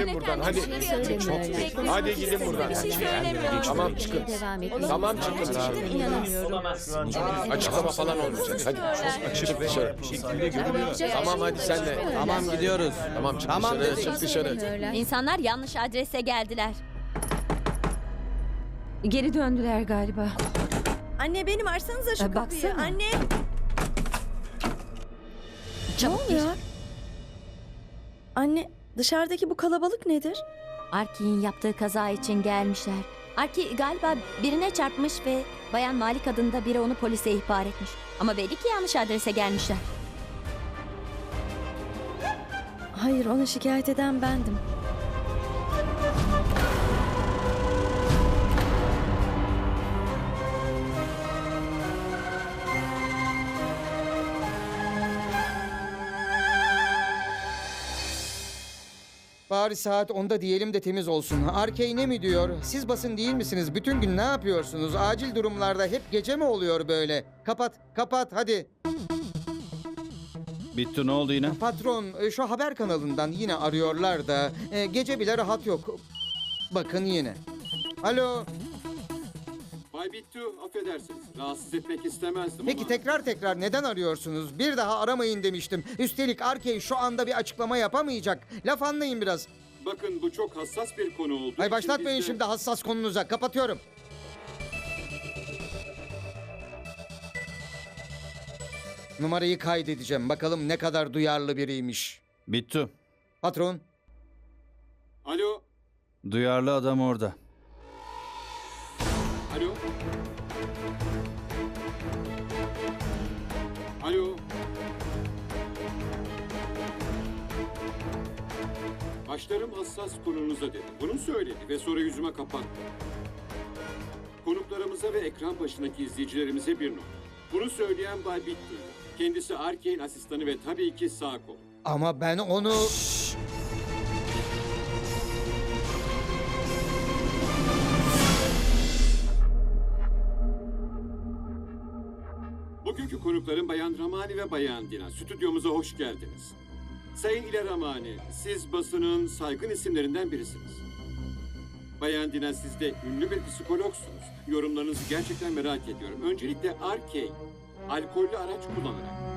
Gidin buradan hadi. Söylemiyorlar. Hadi gidin buradan. Şey. Tamam çıkın. Tamam çıkın. Açıklama falan olmayacak. Hadi. Çık dışarı. Tamam hadi sen de. Tamam gidiyoruz. Tamam çık Tamam dışarı. Çık dışarı. İnsanlar yanlış adrese geldiler. Geri döndüler galiba. Anne benim açsanıza şu E, kapıyı. baksana. Anne. Çabuk ne oluyor? Anne dışarıdaki bu kalabalık nedir? Arki'nin yaptığı kaza için gelmişler. Arki galiba birine çarpmış ve Bayan Malik adında biri onu polise ihbar etmiş. Ama belli ki yanlış adrese gelmişler. Hayır onu şikayet eden bendim. Bari saat 10'da diyelim de temiz olsun. Arkey ne mi diyor? Siz basın değil misiniz? Bütün gün ne yapıyorsunuz? Acil durumlarda hep gece mi oluyor böyle? Kapat, kapat hadi. Bitti ne oldu yine? Patron e, şu haber kanalından yine arıyorlar da e, gece bile rahat yok. Bakın yine. Alo. Bay Bittu, affedersiniz. Rahatsız etmek istemezdim Peki ama... tekrar tekrar neden arıyorsunuz? Bir daha aramayın demiştim. Üstelik Arkey şu anda bir açıklama yapamayacak. Laf anlayın biraz. Bakın bu çok hassas bir konu olduğu Ay başlatmayın şimdi hassas konunuza. Kapatıyorum. Numarayı kaydedeceğim. Bakalım ne kadar duyarlı biriymiş. Bitti. Patron, Alo, Duyarlı adam orada. Başlarım hassas konunuza dedi. Bunu söyledi ve sonra yüzüme kapattı. Konuklarımıza ve ekran başındaki izleyicilerimize bir not. Bunu söyleyen Bay Bittu. Kendisi Arkey'in asistanı ve tabii ki sağ kol. ama ben onu... Bugünkü konuklarım Bayan Ramani ve Bayan Dina. Stüdyomuza hoş geldiniz. Sayın İle Ramani, siz basının saygın isimlerinden birisiniz. Bayan Dina siz de ünlü bir psikologsunuz. Yorumlarınızı gerçekten merak ediyorum. Öncelikle Arkey, alkollü araç kullanarak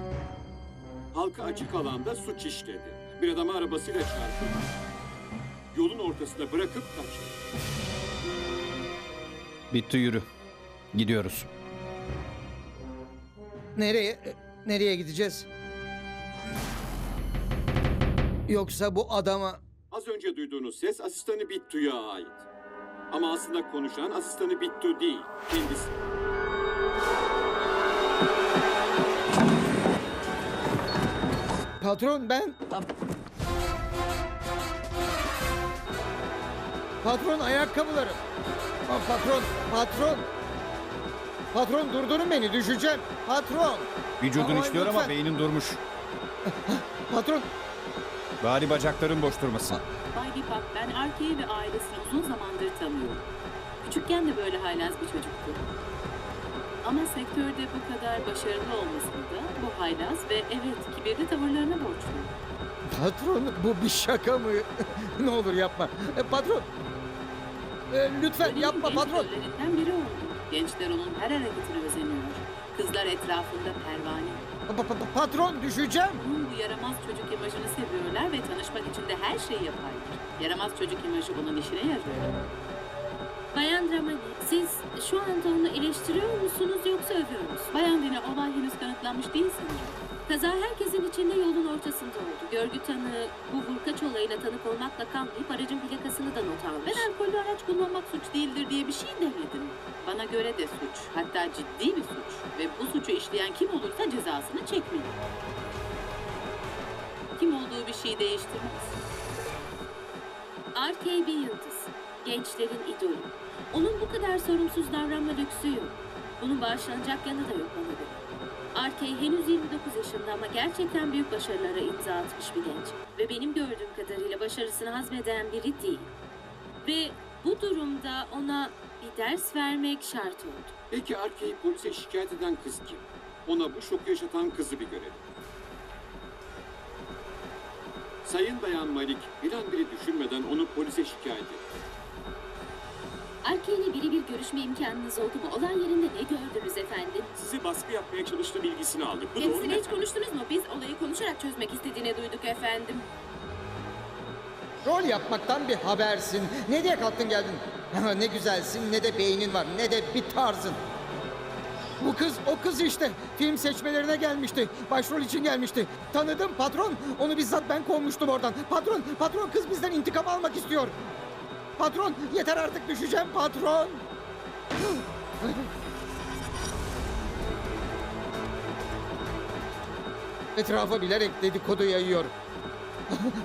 halka açık alanda suç işledi. Bir adamı arabasıyla çarptı. Yolun ortasında bırakıp kaçtı. Bitti yürü. Gidiyoruz. Nereye, nereye gideceğiz? Yoksa bu adama... Az önce duyduğunuz ses asistanı Bittu'ya ait. Ama aslında konuşan asistanı Bittu değil, kendisi. Patron ben... Patron ayakkabıları. Pa- Patron, patron. Patron durdurun beni düşeceğim. Patron. Vücudun Aman işliyor ama lütfen. beynin durmuş. Patron. Bari bacakların boş durmasın. Bay Bipak, ben Arke'yi ve ailesini uzun zamandır tanıyorum. Küçükken de böyle haylaz bir çocuktu. Ama sektörde bu kadar başarılı olmasını da bu haylaz ve evet kibirli tavırlarına borçluyum. Patron bu bir şaka mı? ne olur yapma. E, patron. E, lütfen Benim yapma genç patron. köylerinden biri oldu. Gençler onun her hareketine özeniyor. Kızlar etrafında pervane. Pa- pa- patron düşeceğim. Onun bu yaramaz çocuk imajını seviyorlar ve tanışmak için de her şeyi yaparlar. Yaramaz çocuk imajı onun işine yarıyor. Bayan Dramani, siz şu anda onu eleştiriyor musunuz yoksa övüyor musunuz? Bayan Dina olay henüz kanıtlanmış değil sanırım. Kaza herkesin içinde yolun ortasında oldu. Görgü tanığı bu vurkaç olayına tanık olmakla kalmayıp aracın plakasını da not almış. Ben alkollü araç kullanmak suç değildir diye bir şey demedim. Bana göre de suç. Hatta ciddi bir suç. Ve bu suçu işleyen kim olursa cezasını çekmeli. Kim olduğu bir şey değiştirmez. RK bir yıldız. Gençlerin idolü. Onun bu kadar sorumsuz davranma lüksü yok. Bunun bağışlanacak yanı da yok bana göre. RK henüz 29 yaşında ama gerçekten büyük başarılara imza atmış bir genç. Ve benim gördüğüm kadarıyla başarısını hazmeden biri değil. Ve bu durumda ona bir ders vermek şart oldu. Peki Arke'yi polise şikayet eden kız kim? Ona bu şoku yaşatan kızı bir görelim. Sayın Bayan Malik bir an düşünmeden onu polise şikayet etti. Arke ile birebir görüşme imkanınız oldu mu? Olay yerinde ne gördünüz efendim? Sizi baskı yapmaya çalıştığı bilgisini aldık. Bu doğru mu Kendisiyle hiç efendim? konuştunuz mu? Biz olayı konuşarak çözmek istediğini duyduk efendim. Rol yapmaktan bir habersin. Ne diye kalktın geldin? Ne güzelsin ne de beynin var ne de bir tarzın. Bu kız o kız işte. Film seçmelerine gelmişti. Başrol için gelmişti. Tanıdım patron. Onu bizzat ben kovmuştum oradan. Patron, patron kız bizden intikam almak istiyor. Patron yeter artık düşeceğim patron. Etrafa bilerek dedikodu yayıyor.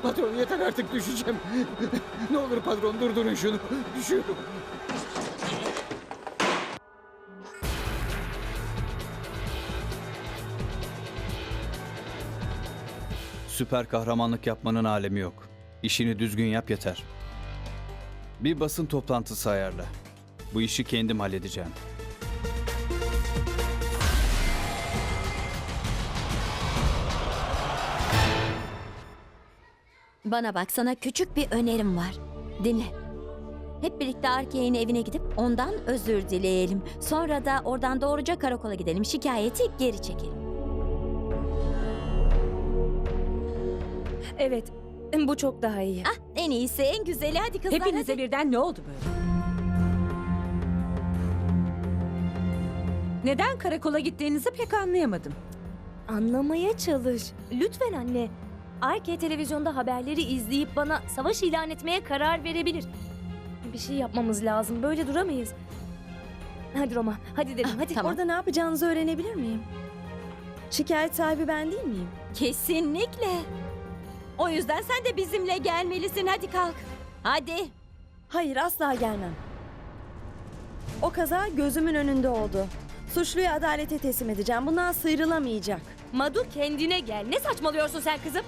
Patron yeter artık düşeceğim. ne olur patron durdurun şunu. Düşüyorum. Süper kahramanlık yapmanın alemi yok. İşini düzgün yap yeter. Bir basın toplantısı ayarla. Bu işi kendim halledeceğim. Bana bak sana küçük bir önerim var. Dinle. Hep birlikte Arke'nin evine gidip ondan özür dileyelim. Sonra da oradan doğruca karakola gidelim. Şikayeti geri çekelim. Evet, bu çok daha iyi. Ah en iyisi en güzeli hadi kızlar Hepinize hadi. birden ne oldu böyle? Neden karakola gittiğinizi pek anlayamadım. Anlamaya çalış. Lütfen anne. Arke televizyonda haberleri izleyip bana savaş ilan etmeye karar verebilir. Bir şey yapmamız lazım. Böyle duramayız. Hadi Roma, hadi dedim. Ah, hadi. tamam. Orada ne yapacağınızı öğrenebilir miyim? Şikayet sahibi ben değil miyim? Kesinlikle. O yüzden sen de bizimle gelmelisin. Hadi kalk. Hadi. Hayır, asla gelmem. O kaza gözümün önünde oldu. Suçluyu adalete teslim edeceğim. Bundan sıyrılamayacak. Madu kendine gel. Ne saçmalıyorsun sen kızım?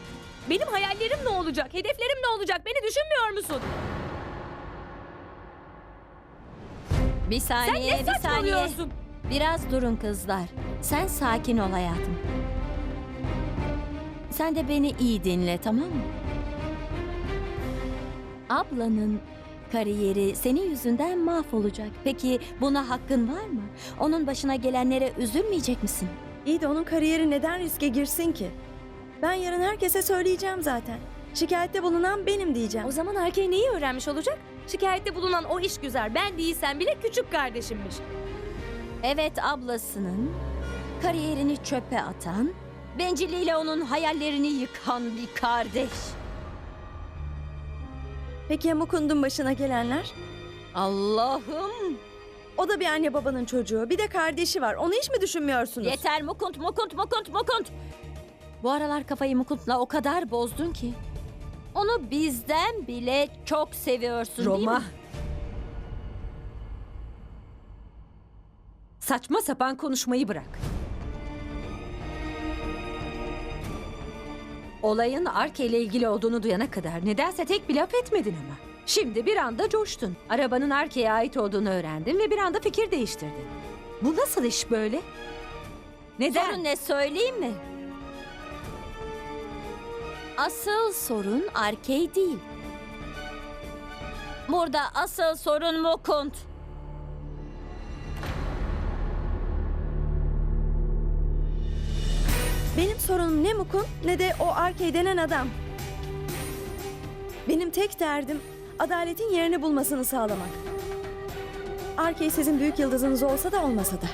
Benim hayallerim ne olacak? Hedeflerim ne olacak? Beni düşünmüyor musun? Bir Sen saniye, ne bir saniye. saçmalıyorsun? Biraz durun kızlar. Sen sakin ol hayatım. Sen de beni iyi dinle tamam mı? Ablanın kariyeri senin yüzünden mahvolacak. Peki buna hakkın var mı? Onun başına gelenlere üzülmeyecek misin? İyi de onun kariyeri neden riske girsin ki? Ben yarın herkese söyleyeceğim zaten. Şikayette bulunan benim diyeceğim. O zaman erkeği neyi öğrenmiş olacak? Şikayette bulunan o iş güzel. Ben değilsem bile küçük kardeşimmiş. Evet ablasının kariyerini çöpe atan, bencilliğiyle onun hayallerini yıkan bir kardeş. Peki ya Mukund'un başına gelenler? Allah'ım! O da bir anne babanın çocuğu. Bir de kardeşi var. Onu hiç mi düşünmüyorsunuz? Yeter Mukund, Mukund, Mukund, Mukund. Bu aralar kafayı Mukund'la o kadar bozdun ki. Onu bizden bile çok seviyorsun değil Roma. mi? Saçma sapan konuşmayı bırak. Olayın Arke ile ilgili olduğunu duyana kadar nedense tek bir laf etmedin ama. Şimdi bir anda coştun. Arabanın Arke'ye ait olduğunu öğrendin ve bir anda fikir değiştirdin. Bu nasıl iş böyle? Neden? Sorun ne söyleyeyim mi? Asıl sorun Arkey değil. Burada asıl sorun Mukund. Benim sorunum ne Mukun ne de o Arkey denen adam. Benim tek derdim adaletin yerini bulmasını sağlamak. Arkey sizin büyük yıldızınız olsa da olmasa da.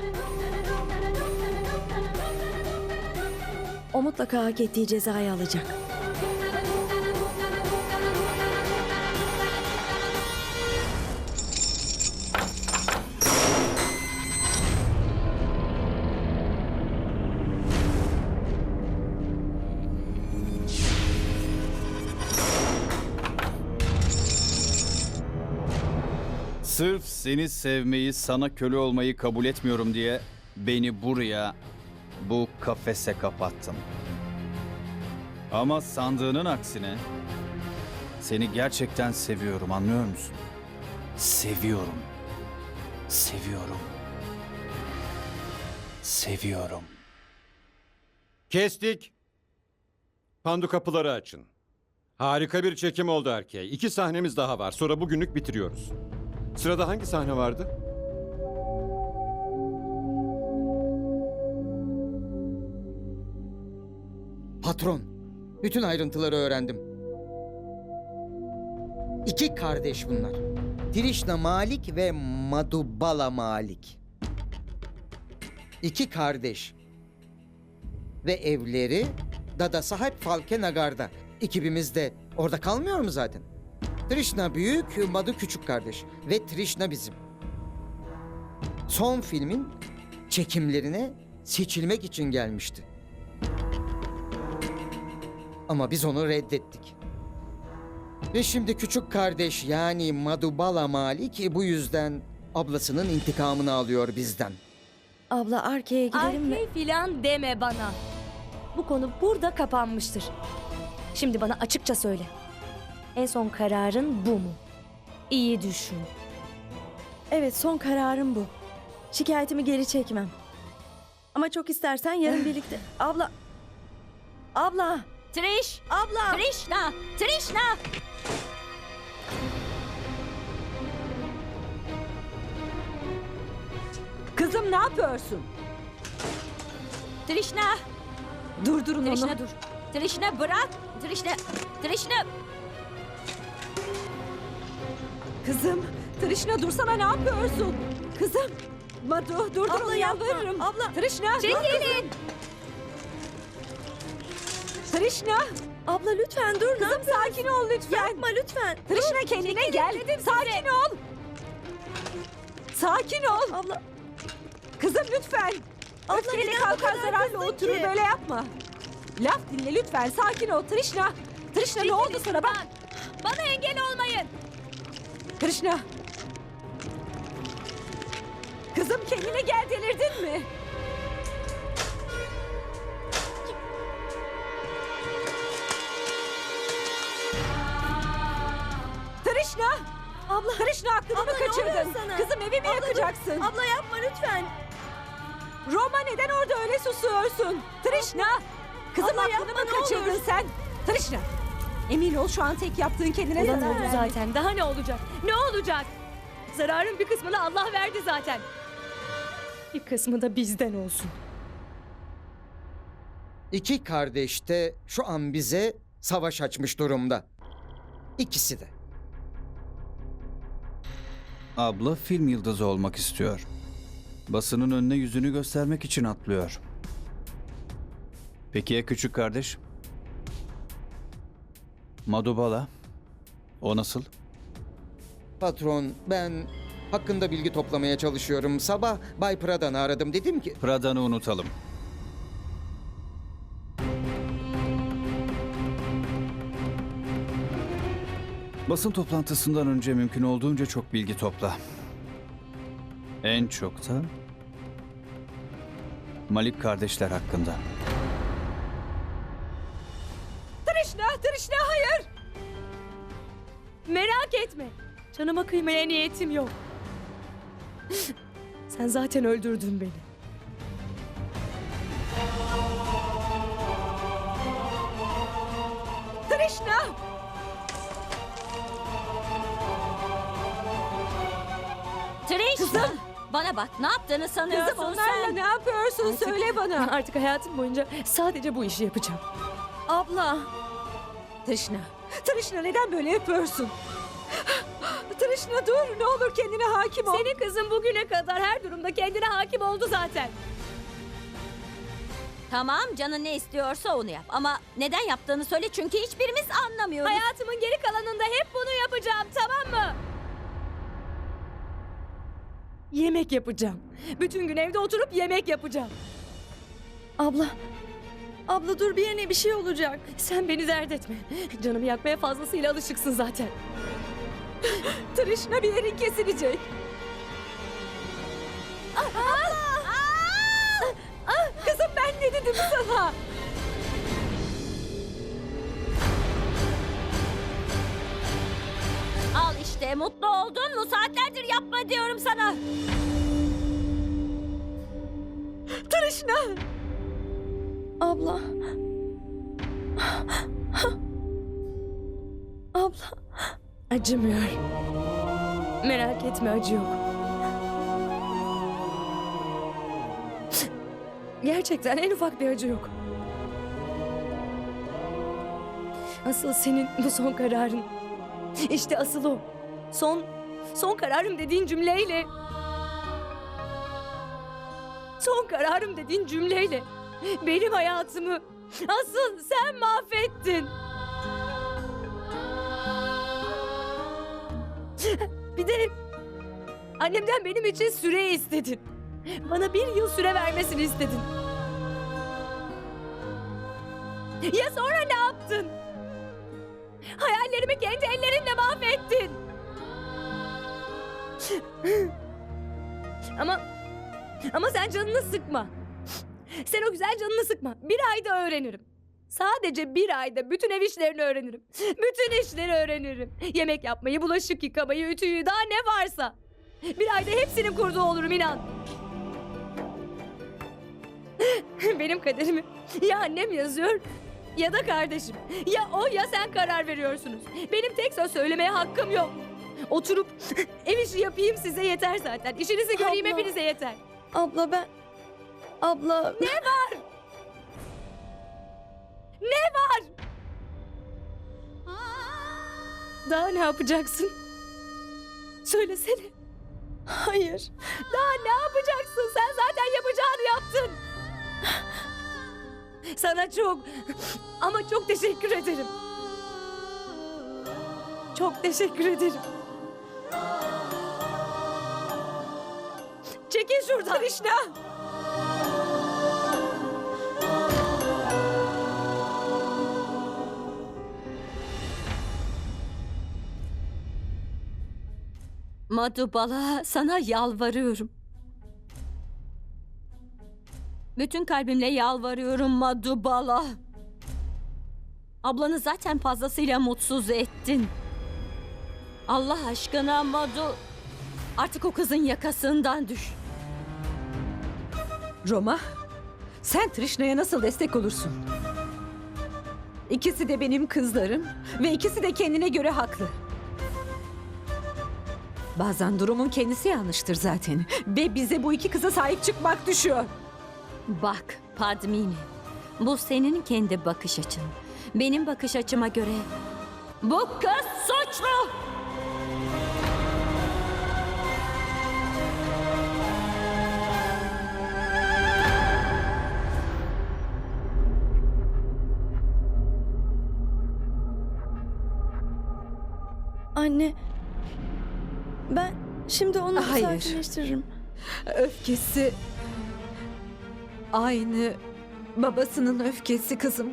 O mutlaka hak ettiği cezayı alacak. Sırf seni sevmeyi, sana köle olmayı kabul etmiyorum diye beni buraya, bu kafese kapattın. Ama sandığının aksine seni gerçekten seviyorum anlıyor musun? Seviyorum. Seviyorum. Seviyorum. Kestik. Pandu kapıları açın. Harika bir çekim oldu erkeğe. İki sahnemiz daha var. Sonra bugünlük bitiriyoruz. Sırada hangi sahne vardı? Patron, bütün ayrıntıları öğrendim. İki kardeş bunlar. Trishna Malik ve Madhubala Malik. İki kardeş. Ve evleri Dada Sahip Falke Nagar'da. Ekibimiz de orada kalmıyor mu zaten? Trishna büyük, Madhu küçük kardeş. Ve Trishna bizim. Son filmin çekimlerine seçilmek için gelmişti. Ama biz onu reddettik. Ve şimdi küçük kardeş yani Madubala Malik bu yüzden ablasının intikamını alıyor bizden. Abla arkaya gidelim mi? Arkey filan deme bana. Bu konu burada kapanmıştır. Şimdi bana açıkça söyle. En son kararın bu mu? İyi düşün. Evet son kararım bu. Şikayetimi geri çekmem. Ama çok istersen yarın birlikte... Abla... Abla! Trish! Abla! Trishna! Trishna! Kızım ne yapıyorsun? Trishna! Durdurun onu. Trishna dur. Trishna bırak. Trishna. Trishna. Kızım, Trishna dursana ne yapıyorsun? Kızım, Madu durdur Abla onu yalvarırım. Abla. Trishna. Çekilin. Trishna. Abla lütfen dur. Kızım sakin ol lütfen. Yapma lütfen. Trishna kendine gel. Sakin ol. Sakin ol. Abla... Kızım lütfen. Abla, kalkan kadar zararla oturur ki? böyle yapma. Laf dinle lütfen sakin ol Trishna. Trishna ne oldu sana bak. Bana engel olmayın. Trishna. Kızım kendine gel delirdin mi? Trishna. Abla... Trishna aklını mı Abla, oluyor kaçırdın? sana? Kızım evimi Abla, dur. yakacaksın. Abla yapma lütfen. Roma neden orada öyle susuyorsun? Trishna! Kızım Abla, aklını yapma, mı ne kaçırdın olur. sen? Trishna! Emin ol şu an tek yaptığın kendine Olan zarar oldu verdi. zaten. Daha ne olacak? Ne olacak? Zararın bir kısmını Allah verdi zaten. Bir kısmı da bizden olsun. İki kardeş de şu an bize savaş açmış durumda. İkisi de. Abla film yıldızı olmak istiyor. Basının önüne yüzünü göstermek için atlıyor. Peki ya küçük kardeş? Madubala. O nasıl? Patron ben hakkında bilgi toplamaya çalışıyorum. Sabah Bay Prada'nı aradım. Dedim ki Prada'nı unutalım. Basın toplantısından önce mümkün olduğunca çok bilgi topla. En çok da Malik kardeşler hakkında. Merak etme. Canıma kıymaya niyetim yok. Sen zaten öldürdün beni. Trishna! Trish. Kızım! Bana bak ne yaptığını sanıyorsun Kızım onlarla sen? ne yapıyorsun? Artık- Söyle bana. Artık hayatım boyunca sadece bu işi yapacağım. Abla. Trishna! Trishna neden böyle yapıyorsun? Trishna dur ne olur kendine hakim ol. Senin kızın bugüne kadar her durumda kendine hakim oldu zaten. Tamam canın ne istiyorsa onu yap. Ama neden yaptığını söyle çünkü hiçbirimiz anlamıyoruz. Hayatımın geri kalanında hep bunu yapacağım tamam mı? Yemek yapacağım. Bütün gün evde oturup yemek yapacağım. Abla. Abla dur bir yerine bir şey olacak. Sen beni dert etme. Canımı yakmaya fazlasıyla alışıksın zaten. Trishna bir yerin kesilecek. Kızım ben ne dedim sana? Al işte mutlu oldun mu? Saatlerdir yapma diyorum sana. Trishna! Abla. Abla. Acımıyor. Merak etme acı yok. Gerçekten en ufak bir acı yok. Asıl senin bu son kararın. İşte asıl o. Son, son kararım dediğin cümleyle. Son kararım dediğin cümleyle. Benim hayatımı asıl sen mahvettin. Bir de annemden benim için süre istedin. Bana bir yıl süre vermesini istedin. Ya sonra ne yaptın? Hayallerimi kendi ellerinle mahvettin. ama ama sen canını sıkma. Sen o güzel canını sıkma. Bir ayda öğrenirim. Sadece bir ayda bütün ev işlerini öğrenirim. Bütün işleri öğrenirim. Yemek yapmayı, bulaşık yıkamayı, ütüyü daha ne varsa. Bir ayda hepsinin kurduğu olurum inan. Benim kaderimi ya annem yazıyor ya da kardeşim. Ya o ya sen karar veriyorsunuz. Benim tek söz söylemeye hakkım yok. Oturup ev işi yapayım size yeter zaten. İşinizi göreyim Abla. hepinize yeter. Abla ben... Abla... Ne var? Ne var? Daha ne yapacaksın? Söylesene. Hayır. Daha ne yapacaksın? Sen zaten yapacağını yaptın. Sana çok ama çok teşekkür ederim. Çok teşekkür ederim. Çekil şuradan. Krishna. Madubala sana yalvarıyorum. Bütün kalbimle yalvarıyorum Madubala. Ablanı zaten fazlasıyla mutsuz ettin. Allah aşkına Madu... Artık o kızın yakasından düş. Roma, sen Trishna'ya nasıl destek olursun? İkisi de benim kızlarım ve ikisi de kendine göre haklı. Bazen durumun kendisi yanlıştır zaten ve bize bu iki kıza sahip çıkmak düşüyor. Bak Padmini, bu senin kendi bakış açın. Benim bakış açıma göre bu kız suçlu. Şimdi onu Hayır. sakinleştiririm. Öfkesi aynı babasının öfkesi kızım.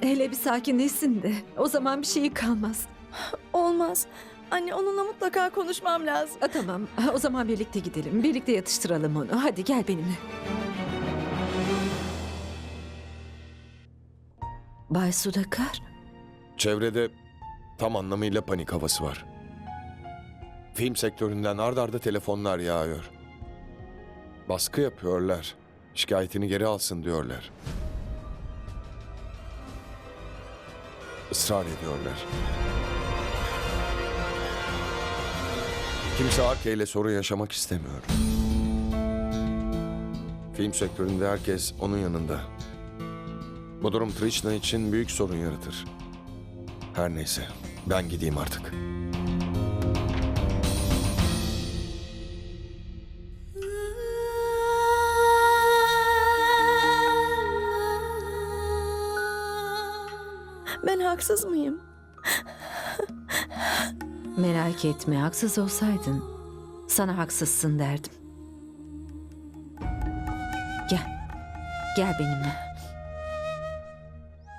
Hele bir sakinleşsin de o zaman bir şey kalmaz. Olmaz. Anne onunla mutlaka konuşmam lazım. Ha, tamam o zaman birlikte gidelim. Birlikte yatıştıralım onu. Hadi gel benimle. Bay Sudakar. Çevrede tam anlamıyla panik havası var. Film sektöründen ard arda telefonlar yağıyor. Baskı yapıyorlar. Şikayetini geri alsın diyorlar. Israr ediyorlar. Kimse Arke ile sorun yaşamak istemiyor. Film sektöründe herkes onun yanında. Bu durum Trishna için büyük sorun yaratır. Her neyse, ben gideyim artık. Merak etme haksız olsaydın sana haksızsın derdim. Gel. Gel benimle.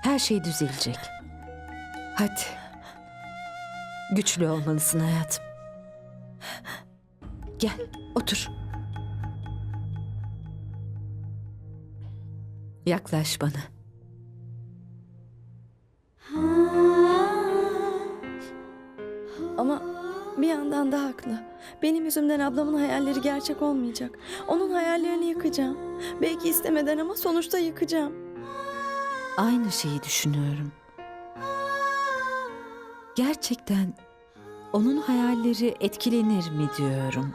Her şey düzelecek. Hadi. Güçlü olmalısın hayatım. Gel otur. Yaklaş bana. Ama bir yandan da haklı. Benim yüzümden ablamın hayalleri gerçek olmayacak. Onun hayallerini yıkacağım. Belki istemeden ama sonuçta yıkacağım. Aynı şeyi düşünüyorum. Gerçekten onun hayalleri etkilenir mi diyorum.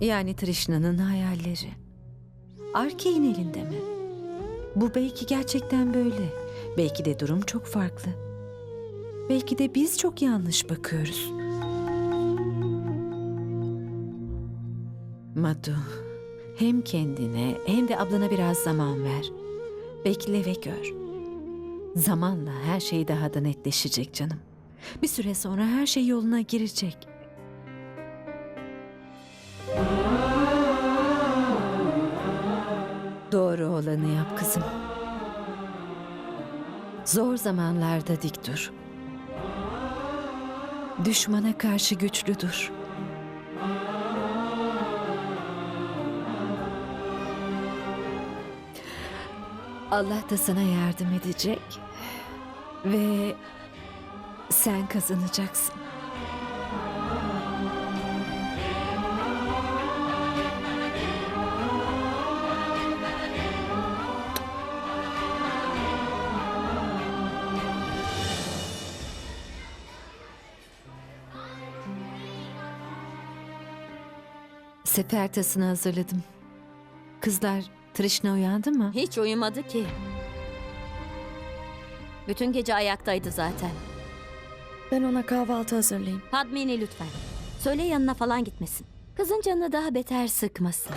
Yani Trishna'nın hayalleri. Arkey'in elinde mi? Bu belki gerçekten böyle. Belki de durum çok farklı. Belki de biz çok yanlış bakıyoruz. Madu, hem kendine hem de ablana biraz zaman ver. Bekle ve gör. Zamanla her şey daha da netleşecek canım. Bir süre sonra her şey yoluna girecek. Doğru olanı yap kızım. Zor zamanlarda dik dur. Düşmana karşı güçlü dur. Allah da sana yardım edecek ve sen kazanacaksın. Sefer tasını hazırladım. Kızlar, Trishna uyandı mı? Hiç uyumadı ki. Bütün gece ayaktaydı zaten. Ben ona kahvaltı hazırlayayım. Padmini lütfen. Söyle yanına falan gitmesin. Kızın canını daha beter sıkmasın.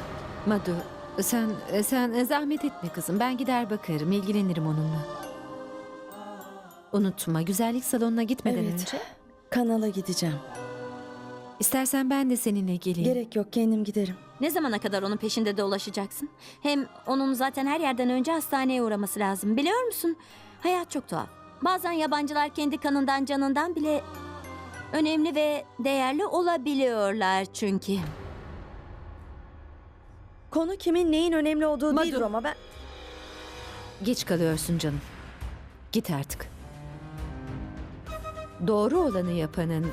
Madu, sen sen zahmet etme kızım. Ben gider bakarım, ilgilenirim onunla. Unutma, güzellik salonuna gitmeden Evet. önce. Kanala gideceğim. İstersen ben de seninle geleyim. Gerek yok kendim giderim. Ne zamana kadar onun peşinde dolaşacaksın? Hem onun zaten her yerden önce hastaneye uğraması lazım. Biliyor musun? Hayat çok tuhaf. Bazen yabancılar kendi kanından canından bile önemli ve değerli olabiliyorlar çünkü. Konu kimin neyin önemli olduğu Madu. değildir ama ben... Geç kalıyorsun canım. Git artık. Doğru olanı yapanın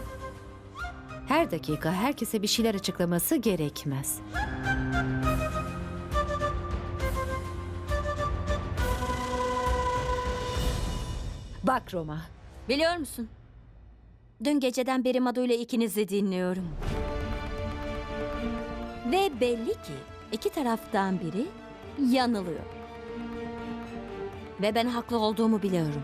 her dakika herkese bir şeyler açıklaması gerekmez. Bak Roma, Biliyor musun? Dün geceden beri Madu ile ikinizi dinliyorum. Ve belli ki iki taraftan biri yanılıyor. Ve ben haklı olduğumu biliyorum.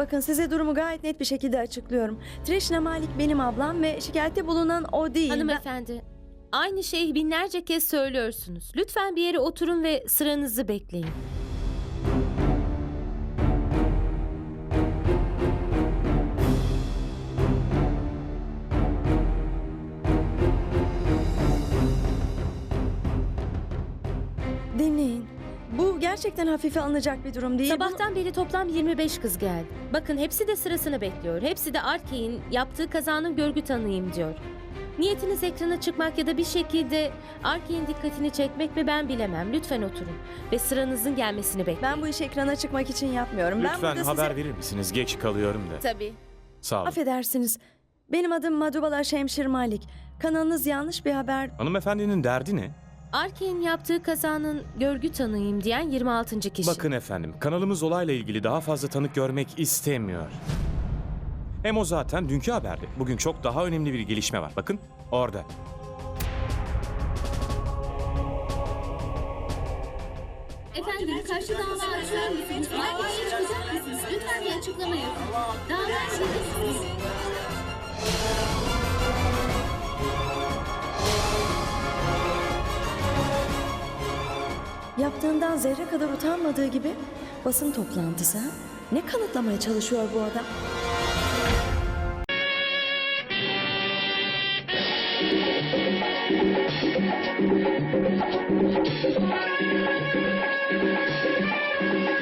Bakın size durumu gayet net bir şekilde açıklıyorum. Trishna Malik benim ablam ve şikayette bulunan o değil. Hanımefendi, aynı şeyi binlerce kez söylüyorsunuz. Lütfen bir yere oturun ve sıranızı bekleyin. Gerçekten hafife alınacak bir durum değil. Bunu- Sabahtan beri toplam 25 kız geldi. Bakın hepsi de sırasını bekliyor. Hepsi de Arkey'in yaptığı kazanın görgü tanıyım diyor. Niyetiniz ekrana çıkmak ya da bir şekilde Arkey'in dikkatini çekmek mi ben bilemem. Lütfen oturun ve sıranızın gelmesini bekleyin. Ben bu işi ekrana çıkmak için yapmıyorum. ben Lütfen burada haber size... verir misiniz? Geç kalıyorum da. Tabii. Sağ olun. Affedersiniz. Benim adım Madubala Şemşir Malik. Kanalınız yanlış bir haber... Hanımefendinin derdi ne? Arkey'in yaptığı kazanın görgü tanıyım diyen 26. kişi. Bakın efendim, kanalımız olayla ilgili daha fazla tanık görmek istemiyor. Hem o zaten dünkü haberdi. Bugün çok daha önemli bir gelişme var. Bakın orada. Efendim karşı dava açıyor musunuz? Arkeye çıkacak mısınız? Lütfen bir açıklama yapın. Dava açıyor musunuz? Yaptığından zerre kadar utanmadığı gibi basın toplantısı. Ne kanıtlamaya çalışıyor bu adam?